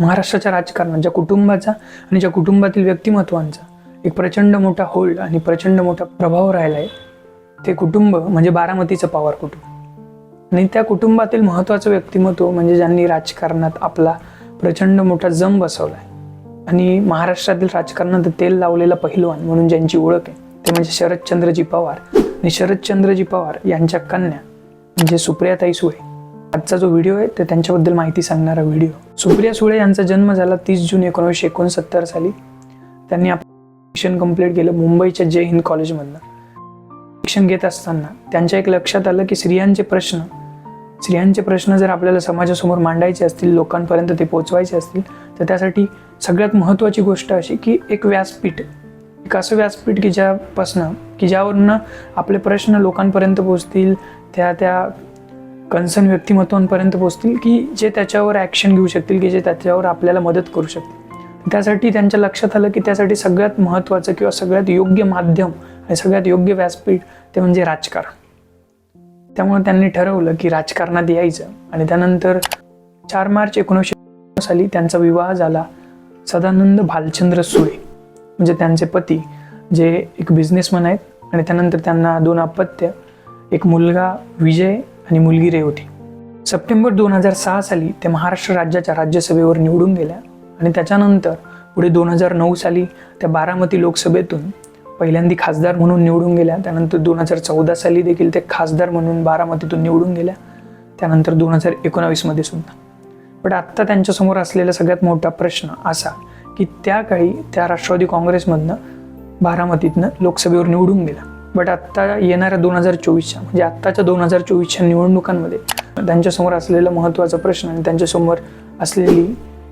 महाराष्ट्राच्या राजकारणात ज्या कुटुंबाचा आणि ज्या कुटुंबातील व्यक्तिमत्वांचा एक प्रचंड मोठा होल्ड आणि प्रचंड मोठा प्रभाव राहिला आहे ते कुटुंब म्हणजे बारामतीचं पवार कुटुंब. आणि त्या कुटुंबातील महत्त्वाचं व्यक्तिमत्व म्हणजे ज्यांनी राजकारणात आपला प्रचंड मोठा जम बसवला आहे आणि महाराष्ट्रातील राजकारणात तेल लावलेला पहिलवान म्हणून ज्यांची ओळख आहे ते म्हणजे शरदचंद्रजी पवार. आणि शरदचंद्रजी पवार यांच्या कन्या म्हणजे सुप्रियाताई सुळे. आजचा जो व्हिडिओ आहे ते त्यांच्याबद्दल माहिती सांगणारा व्हिडिओ. सुप्रिया सुळे यांचा जन्म झाला तीस जून एकोणीसशे एकोणसत्तर साली. त्यांनी आपलं शिक्षण कंप्लीट केलं मुंबईच्या जय हिंद कॉलेजमधनं शिक्षण घेत असताना त्यांच्या एक लक्षात आलं की स्त्रियांचे प्रश्न स्त्रियांचे प्रश्न जर आपल्याला समाजासमोर मांडायचे असतील लोकांपर्यंत ते पोचवायचे असतील तर त्यासाठी सगळ्यात महत्त्वाची गोष्ट अशी की एक व्यासपीठ. एक असं व्यासपीठ की ज्यापासनं की ज्यावरनं आपले प्रश्न लोकांपर्यंत पोचतील त्या त्या कन्सर्न व्यक्तिमत्वांपर्यंत पोचतील की जे त्याच्यावर ॲक्शन घेऊ शकतील की जे त्याच्यावर आपल्याला मदत करू शकतील. त्यासाठी त्यांच्या लक्षात आलं की त्यासाठी सगळ्यात महत्त्वाचं किंवा सगळ्यात योग्य माध्यम आणि सगळ्यात योग्य व्यासपीठ ते म्हणजे राजकारण. त्यामुळे त्यांनी ठरवलं की राजकारणात यायचं आणि त्यानंतर चार मार्च एकोणीसशे साली त्यांचा विवाह झाला सदानंद भालचंद्र सुळे म्हणजे त्यांचे पती जे एक बिझनेसमॅन आहेत. आणि त्यानंतर त्यांना दोन अपत्य एक मुलगा विजय आणि मुलगी रेवती सप्टेंबर दोन हजार सहा साली ते महाराष्ट्र राज्याच्या राज्यसभेवर निवडून गेल्या आणि त्याच्यानंतर पुढे दोन हजार नऊ साली त्या बारामती लोकसभेतून पहिल्यांदी खासदार म्हणून निवडून गेल्या. त्यानंतर दोन हजार चौदा साली देखील ते खासदार म्हणून बारामतीतून निवडून गेल्या. त्यानंतर दोन हजार एकोणावीसमध्ये सुद्धा. पण आत्ता त्यांच्यासमोर असलेला सगळ्यात मोठा प्रश्न असा की त्या काळी त्या राष्ट्रवादी काँग्रेसमधनं बारामतीतनं लोकसभेवर निवडून गेल्या. बट आत्ता येणाऱ्या दोन हजार चोवीसच्या म्हणजे आत्ताच्या दोन हजार चोवीसच्या निवडणुकांमध्ये त्यांच्यासमोर असलेला महत्त्वाचा प्रश्न आणि त्यांच्यासमोर असलेली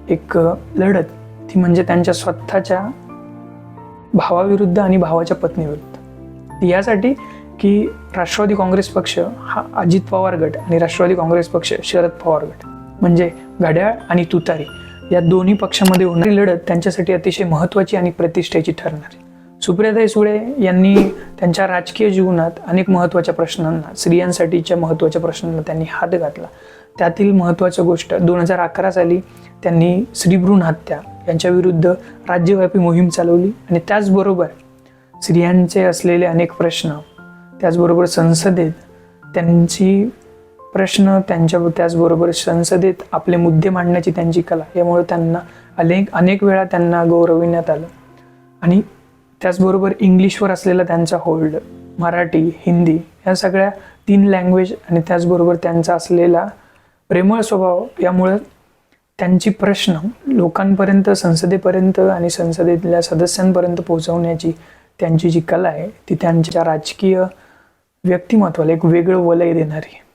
एक लढत ती म्हणजे त्यांच्या स्वतःच्या भावाविरुद्ध आणि भावाच्या पत्नीविरुद्ध. यासाठी की राष्ट्रवादी काँग्रेस पक्ष हा अजित पवार गट आणि राष्ट्रवादी काँग्रेस पक्ष शरद पवार गट म्हणजे घड्याळ आणि तुतारी या दोन्ही पक्षामध्ये होणारी लढत त्यांच्यासाठी अतिशय महत्त्वाची आणि प्रतिष्ठेची ठरणार. आहे सुप्रियाताई सुळे यांनी त्यांच्या राजकीय जीवनात अनेक महत्त्वाच्या प्रश्नांना स्त्रियांसाठीच्या महत्त्वाच्या प्रश्नांना त्यांनी हात घातला. त्यातील महत्त्वाची गोष्ट दोन हजार अकरा साली त्यांनी स्त्रीभ्रूण हत्या यांच्याविरुद्ध राज्यव्यापी मोहीम चालवली आणि त्याचबरोबर स्त्रियांचे असलेले अनेक प्रश्न त्याचबरोबर संसदेत त्यांची प्रश्न त्यांच्या त्याचबरोबर संसदेत आपले मुद्दे मांडण्याची त्यांची कला यामुळे त्यांना अनेक अनेक वेळा त्यांना गौरविण्यात आलं. आणि त्याचबरोबर इंग्लिशवर असलेला त्यांचा होल्ड मराठी हिंदी या सगळ्या तीन लँग्वेज आणि त्याचबरोबर त्यांचा असलेला प्रेमळ स्वभाव यामुळं त्यांची प्रश्न लोकांपर्यंत संसदेपर्यंत आणि संसदेतल्या सदस्यांपर्यंत पोहोचवण्याची त्यांची जी कला आहे ती त्यांच्या राजकीय व्यक्तिमत्वाला एक वेगळं वलय देणारी. आहे